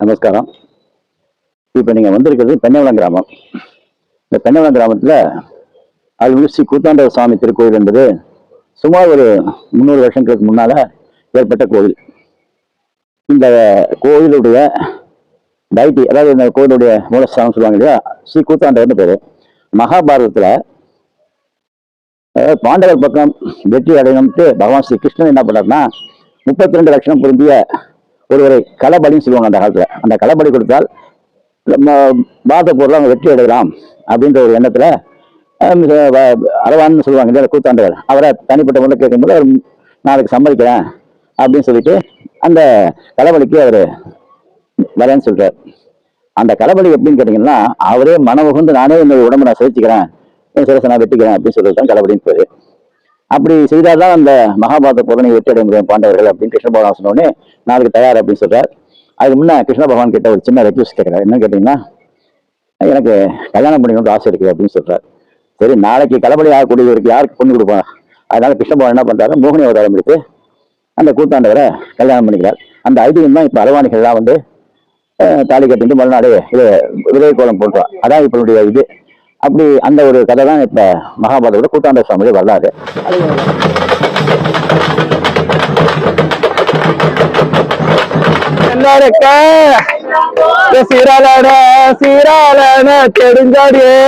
நமஸ்காரம். இப்போ நீங்கள் வந்திருக்கிறது பெண்ணவளம் கிராமம். இந்த பெண்ணவளம் கிராமத்தில் அருள்மிகு ஸ்ரீ கூத்தாண்டவர் சுவாமி திருக்கோயில் என்பது சுமார் ஒரு முந்நூறு வருஷங்களுக்கு முன்னால் ஏற்பட்ட கோவில். இந்த கோவிலுடைய டைட்டி அதாவது இந்த கோவிலுடைய மூலஸ்தானம் சொல்லுவாங்க இல்லையா? ஸ்ரீ கூத்தாண்டவர்னு பேர். மகாபாரதத்தில் அதாவது பாண்டவர் பக்கம் வெற்றி அடையணும்ட்டு பகவான் ஸ்ரீ கிருஷ்ணன் என்ன பண்ணார்னா முப்பத்தி ரெண்டு லட்சம் பொருந்திய ஒருவரை களபலின்னு சொல்லுவாங்க அந்த காலத்தில். அந்த களபலி கொடுத்தால் பாத பொருள் அவங்க வெற்றி அடையலாம் அப்படின்ற ஒரு எண்ணத்தில் அரவான்னு சொல்லுவாங்க இல்லையா கூத்தாண்டவர் அவரை தனிப்பட்ட முறையில் கேட்கும்போது அவர் நாளைக்கு சம்மதிக்கிறேன் அப்படின்னு சொல்லிட்டு அந்த களபலிக்கு அவர் வரேன்னு சொல்கிறார் அந்த களபலி எப்படின்னு கேட்டிங்கன்னா அவரே மன நானே என்னுடைய உடம்பை நான் சேர்த்துக்கிறேன் என் சிரசை நான் வெட்டிக்கிறேன் அப்படின்னு சொல்லிட்டு தான் களபலின்னு போயிரு அப்படி செய்தால்தான் அந்த மகாபாரத போரை வெற்றி அடைய முடியும் பாண்டவர்கள் அப்படின்னு கிருஷ்ண பகவான் சொன்னோடனே நாளைக்கு தயார் அப்படின்னு சொல்றார். அதுக்கு முன்னே கிருஷ்ண பகவான் கிட்ட ஒரு சின்ன ரெக்யூஸ் கேட்கிறார். என்ன கேட்டீங்கன்னா எனக்கு கல்யாணம் பண்ணிக்கணும்னு ஆசை இருக்கு அப்படின்னு சொல்கிறார் சரி நாளைக்கு கலபடி ஆகக்கூடியவருக்கு யாருக்கு பொண்ணு கொடுப்பான் அதனால கிருஷ்ண பகவான் என்ன பண்றாரு? மோகினி அவதாரம் எடுத்து அந்த கூத்தாண்டவரை கல்யாணம் பண்ணிக்கிறார். அந்த ஐதீகம் தான் இப்போ அரவாணிகள்லாம் வந்து தாலி கட்டிட்டு மறுநாடு இது விதை கோலம் போன்றோம் அதான் இப்பளுடைய இது. அப்படி அந்த ஒரு கதை தான் இப்ப மகாபாரதோட கூட்டாண்ட சுவாமி வரலாறு. எல்லாருக்க சீராளன சீராளன தெரிஞ்சாடியே.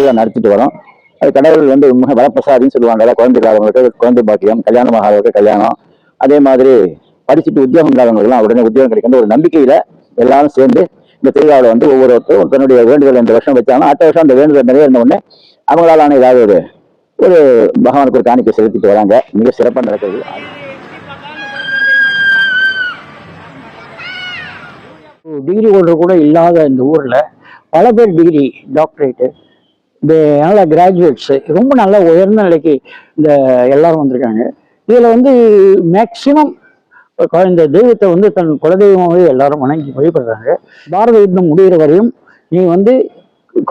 திருவிழா நடத்திட்டு வரோம். அது கடவுள் வந்து மிக வரப்பிரசாதின்னு சொல்லுவாங்க. அதாவது குழந்தை இல்லாதவங்களுக்கு குழந்தை பாக்கியம் கல்யாணம் ஆகாதவங்களுக்கு கல்யாணம். அதே மாதிரி படிச்சுட்டு உத்தியோகம் இல்லாதவங்களுக்குலாம் உடனே உத்தியோகம் கிடைக்கும் ஒரு நம்பிக்கையில எல்லாரும் சேர்ந்து இந்த திருவிழாவில் வந்து ஒவ்வொருத்தரும் தன்னுடைய வேண்டுதல் இந்த வருஷம் வச்சாலும் அடுத்த வருஷம் அந்த வேண்டுதல் நிறைவேறின உடனே அவங்களாலான ஏதாவது ஒரு ஒரு பகவானுக்கு ஒரு காணிக்கை செலுத்திட்டு வராங்க. மிக சிறப்பாக நடக்குது. டிகிரி ஹோல்டர் கூட இல்லாத இந்த ஊர்ல பல பேர் டிகிரி டாக்டரேட்டு இந்த நல்ல கிராஜுவேட்ஸ் ரொம்ப நல்ல உயர்ந்த நிலைக்கு இந்த எல்லாரும் வந்திருக்காங்க. இதுல வந்து மேக்சிமம் இந்த தெய்வத்தை வந்து தன் குலதெய்வமாகவே எல்லாரும் வணங்கி வழிபடுறாங்க. பாரத யுத்தம் முடிகிற வரையும் நீ வந்து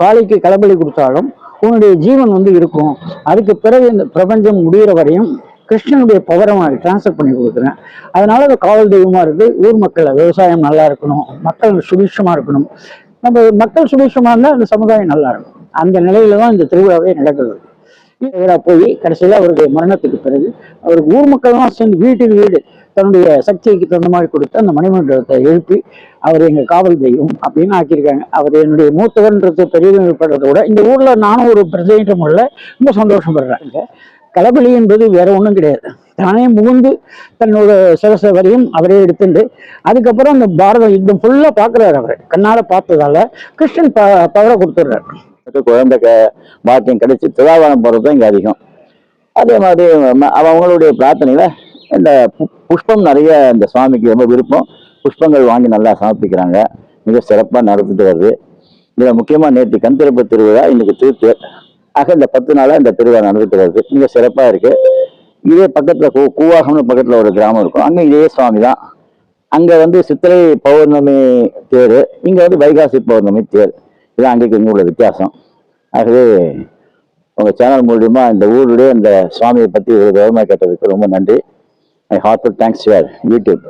காளைக்கு களபலி கொடுத்தாலும் உன்னுடைய ஜீவன் வந்து இருக்கும். அதுக்கு பிறகு இந்த பிரபஞ்சம் முடிகிற வரையும் கிருஷ்ணனுடைய பவரை நான் பண்ணி கொடுக்குறேன். அதனால அது காவல் தெய்வமாக இருக்கு ஊர் மக்களை விவசாயம் நல்லா இருக்கணும் மக்கள் சுபிட்சமா இருக்கணும். நம்ம மக்கள் சுபிட்சமா இருந்தால் அந்த சமுதாயம் நல்லா இருக்கும். அந்த நிலையில தான் இந்த திருவிழாவே நடக்கிறது. இவராக போய் கடைசியில் அவருடைய மரணத்துக்கு பிறகு அவருக்கு ஊர் மக்கள்லாம் சேர்ந்து வீட்டுக்கு வீடு தன்னுடைய சக்திக்கு தகுந்த மாதிரி கொடுத்து அந்த மணிமண்டலத்தை எழுப்பி அவர் எங்க காவல் தெய்வம் அப்படின்னு ஆக்கியிருக்காங்க. அவர் என்னுடைய மூத்தவர்ன்றது பெரியப்படுறத விட இந்த ஊர்ல நானும் ஒரு பிரதிநிதி முறையில் ரொம்ப சந்தோஷப்படுறாங்க. களபலி என்பது வேற ஒன்றும் கிடையாது. தானே முகுந்து தன்னோட சிரச வரையும் அவரே எடுத்துட்டு அதுக்கப்புறம் அந்த பாரத யுத்தம் ஃபுல்லாக பாக்குறாரு அவர். கண்ணால பார்த்ததால கிருஷ்ணன் ப பவரை கொடுத்துட்றாரு. எனக்கு குழந்தை க- பாக்கியம் கிடைச்சி திருவாவணம் போகிறது தான் இங்கே அதிகம். அதே மாதிரி அவங்களுடைய பிரார்த்தனையில் இந்த பு- புஷ்பம் நிறைய இந்த சுவாமிக்கு ரொம்ப விருப்பம். புஷ்பங்கள் வாங்கி நல்லா சமர்ப்பிக்கிறாங்க மிக சிறப்பாக நடந்துட்டு வருது. இதில் முக்கியமாக நேற்று கந்திரப்ப திருவிழா இன்னைக்கு திருத்தேர் ஆக இந்த பத்து நாளாக இந்த திருவிழா நடந்துட்டு வருது. மிக சிறப்பாக இருக்கு. இதே பக்கத்தில் கூ கூவாகம்னு பக்கத்தில் ஒரு கிராமம் இருக்கும். அங்கே இதே சுவாமி தான். அங்கே வந்து சித்திரை பௌர்ணமி தேர் இங்கே வந்து வைகாசி பௌர்ணமி தேர். இதுதான் அங்கேக்கு இங்கே உள்ள வித்தியாசம். ஆகவே உங்கள் சேனல் மூலியமா இந்த ஊருடைய இந்த சுவாமியை பற்றி ஒரு விவரமாக கேட்டதுக்கு ரொம்ப நன்றி. I heartful thanks your YouTube